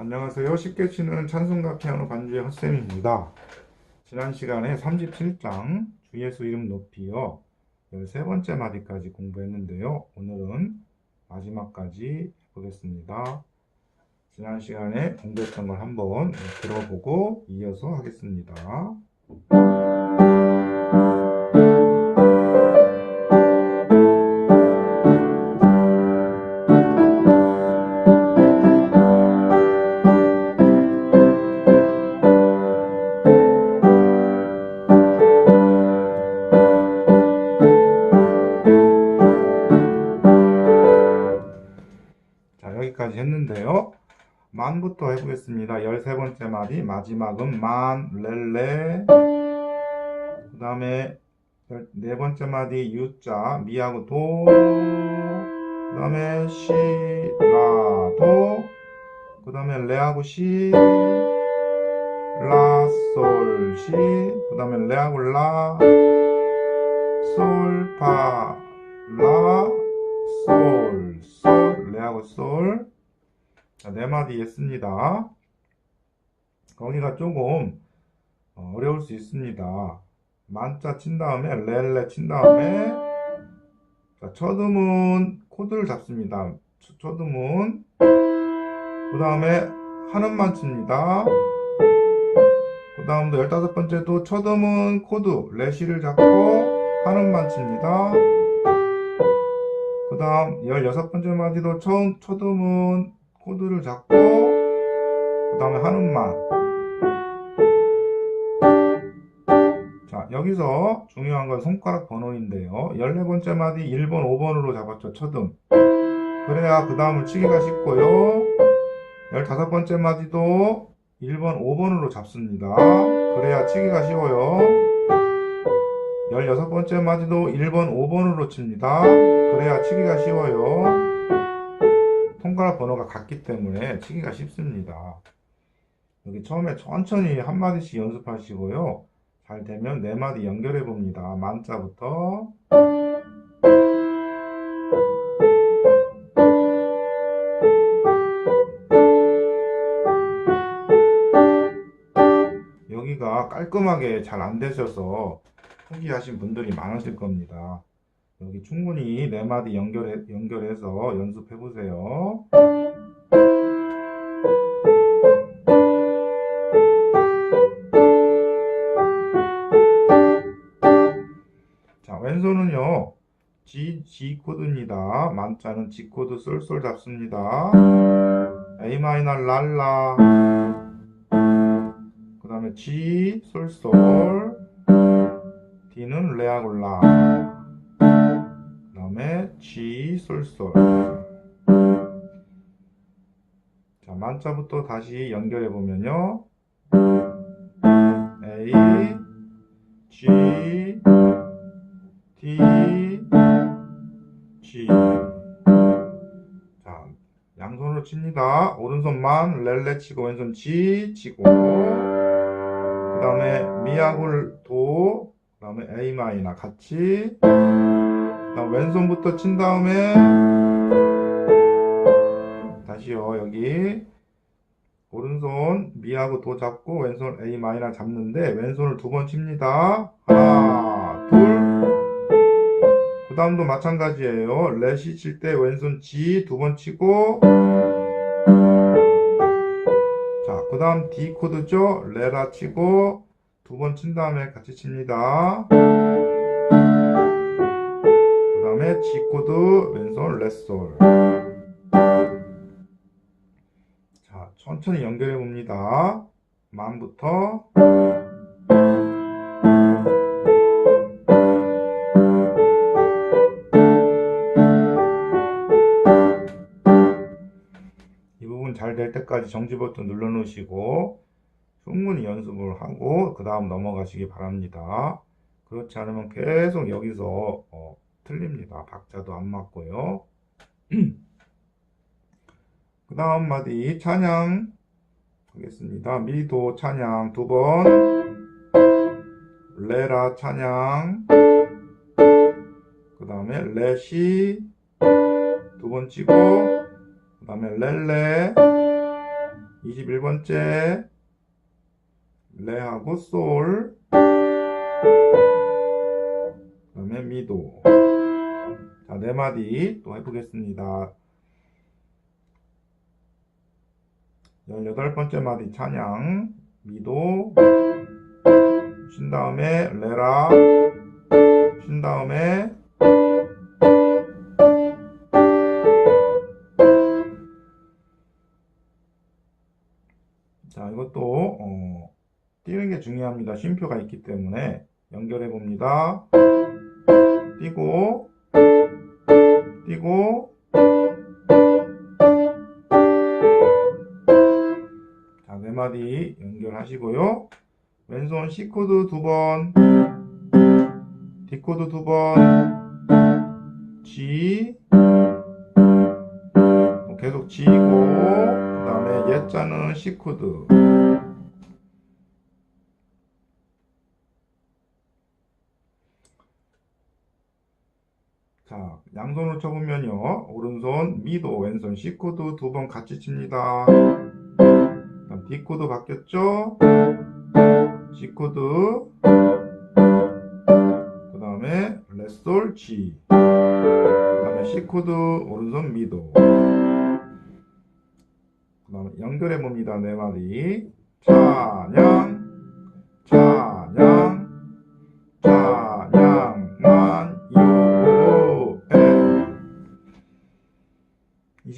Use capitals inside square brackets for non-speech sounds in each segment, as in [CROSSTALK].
안녕하세요. 쉽게 치는 찬송가 피아노 반주의 헛쌤입니다. 지난 시간에 37장 주예수 이름 높이요 13번째 마디까지 공부했는데요. 오늘은 마지막까지 해보겠습니다. 지난 시간에 공부했던 걸 한번 들어보고 이어서 하겠습니다. 여기까지 했는데요. 만부터 해보겠습니다. 13번째 마디, 마지막은 만, 렐레. 그 다음에 네 번째 마디, 유자, 미하고 도. 그 다음에 시, 라, 도. 그 다음에 레하고 시. 라, 솔, 시. 그 다음에 레하고 라. 솔, 파, 라, 솔, 솔, 레하고 솔. 자, 네 마디 했습니다. 거기가 조금 어, 어려울 수 있습니다. 만자 친 다음에 렐레 친 다음에 자, 첫 음은 코드를 잡습니다. 첫- 첫 음은 그 다음에 한 음만 칩니다. 그 다음도 열다섯 번째도 첫 음은 코드 레시를 잡고 한 음만 칩니다. 그 다음 열여섯 번째 마디도 처음 첫 음은 코드를 잡고 그 다음에 한 음만. 자 여기서 중요한 건 손가락 번호인데요. 14번째 마디 1번 5번으로 잡았죠 첫음. 그래야 그 다음을 치기가 쉽고요. 15번째 마디도 1번 5번으로 잡습니다. 그래야 치기가 쉬워요. 16번째 마디도 1번 5번으로 칩니다. 그래야 치기가 쉬워요 손가락 번호가 같기 때문에 치기가 쉽습니다. 여기 처음에 천천히 한 마디씩 연습하시고요. 잘 되면 네 마디 연결해 봅니다. 만자부터 여기가 깔끔하게 잘 안 되셔서 포기하신 분들이 많으실 겁니다. 여기 충분히 네 마디 연결해, 연결해서 연습해 보세요. 자, 왼손은요, G, G 코드입니다. 만자는 G 코드 쏠쏠 잡습니다. A 마이너 랄라. 그 다음에 G 솔솔. D는 레하고 라. 그 다음에 G 솔솔 자 만자부터 다시 연결해 보면요. A G D G. 자 양손으로 칩니다. 오른손만 렐레 치고 왼손 G 치고. 그 다음에 미하고 도, 그 다음에 A 마이너 같이 왼손부터 친 다음에. 다시요 여기. 오른손 미하고 도 잡고 왼손 A 마이너 잡는데 왼손을 두 번 칩니다. 하나 둘그 다음도 마찬가지예요. 레시 칠 때 왼손 G 두 번 치고. 자그 다음 D 코드죠? 레라 치고 두 번 친 다음에 같이 칩니다. 그 다음에 G 코드 왼손 레솔. 자, 천천히 연결해 봅니다. 만부터 이 부분 잘 될 때까지 정지 버튼 눌러 놓으시고 충분히 연습을 하고 그 다음 넘어가시기 바랍니다. 그렇지 않으면 계속 여기서 어, 틀립니다. 박자도 안 맞고요. [CLEARS THROAT] 그 다음 마디 찬양 하겠습니다. 미도 찬양 두 번, 레라 찬양, 그 다음에 레시 두 번 치고, 그 다음에 렐레 21번째 레하고 솔 그 다음에 미도 자, 네 마디 또 해보겠습니다. 18번째 마디 찬양 미도 쉰 다음에 레라 쉰 다음에 자 이것도 어, 띄는 게 중요합니다. 쉼표가 있기 때문에 연결해 봅니다. 띄고 띄고 자, 네 마디 연결하시고요. 왼손 C 코드 두 번, D 코드 두 번, G, 뭐 계속 G고, 그 다음에 예자는 C 코드. 자, 양손으로 쳐보면요. 오른손 미도, 왼손 C 코드 두 번 같이 칩니다. 다음 D 코드 바뀌었죠? G 코드. 그 다음에 레솔 G. 그 다음에 C 코드 오른손 미도. 그 다음에 연결해 봅니다. 네 마디. 찬양,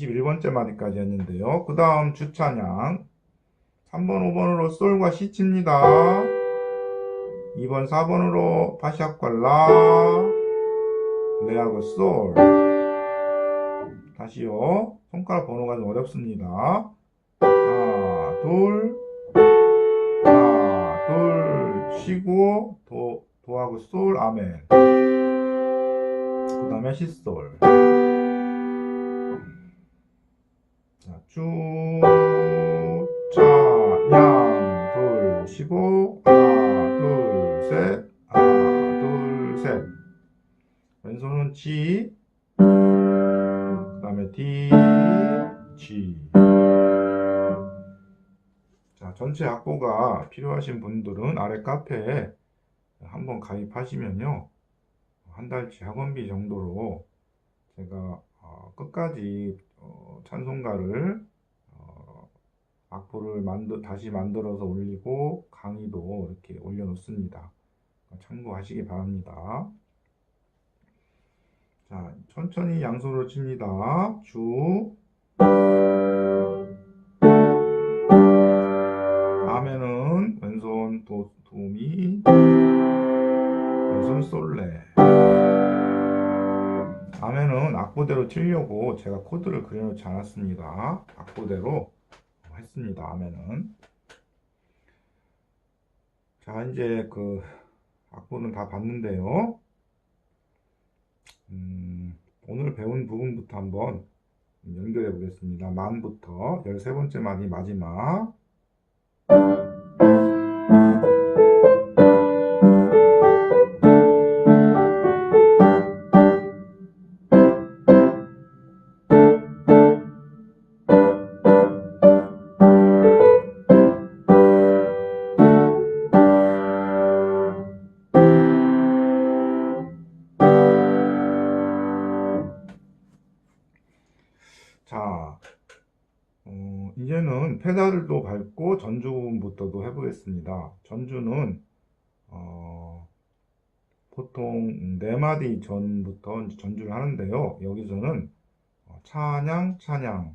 21번째 마디까지 했는데요. 그 다음 주찬양 3번, 5번으로 솔과 시 칩니다. 2번, 4번으로 파시아과 라, 레하고 솔. 다시요. 손가락 번호가 좀 어렵습니다. 하나, 둘, 하나, 둘, 쉬고, 도, 도하고 솔, 아멘. 그 다음에 시솔. 자, 쭉, 찬양, 둘, 쉬고, 하나, 둘, 셋, 하나, 둘, 셋. 왼손은 G, 그 다음에 D, G. 자, 전체 악보가 필요하신 분들은 아래 카페에 한번 가입하시면요. 한 달치 학원비 정도로 제가 어, 끝까지 어, 찬송가를 어, 악보를 만들 다시 만들어서 올리고 강의도 이렇게 올려놓습니다. 참고하시기 바랍니다. 자, 천천히 양손으로 칩니다. 주. 아멘은 왼손 도, 도미, 아멘은 악보대로 치려고 제가 코드를 그려놓지 않았습니다. 악보대로 했습니다. 아멘은. 자, 이제 그 악보는 다 봤는데요. 음, 오늘 배운 부분부터 한번 연결해 보겠습니다. 만부터 13번째 만이 마지막. 페달도 밟고 전주 부분부터도 해보겠습니다. 전주는 어, 보통 네 마디 전부터 이제 전주를 하는데요. 여기서는 어, 찬양, 찬양,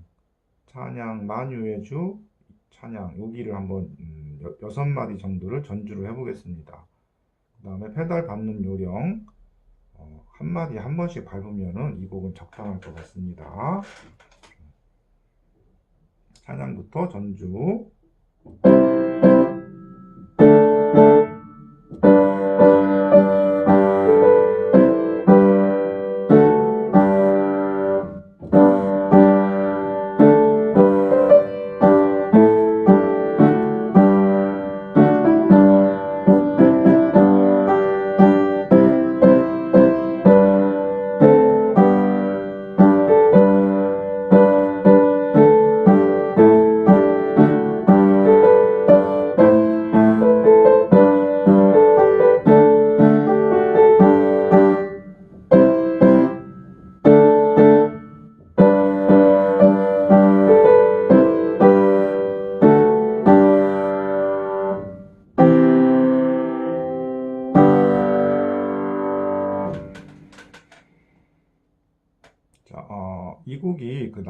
찬양 만유의 주, 찬양 여기를 한번 음, 여, 여섯 마디 정도를 전주를 해보겠습니다. 그 다음에 페달 밟는 요령 어, 한 마디 한 번씩 밟으면은 이 곡은 적당할 것 같습니다. 찬양부터 전주.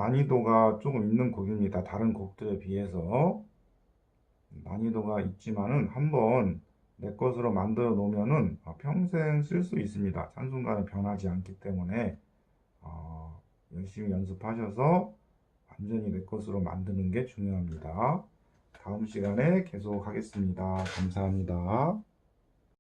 난이도가 조금 있는 곡입니다. 다른 곡들에 비해서 난이도가 있지만은 한번 내 것으로 만들어 놓으면은 어, 평생 쓸 수 있습니다. 한순간에 변하지 않기 때문에 어, 열심히 연습하셔서 완전히 내 것으로 만드는 게 중요합니다. 다음 시간에 계속 하겠습니다. 감사합니다.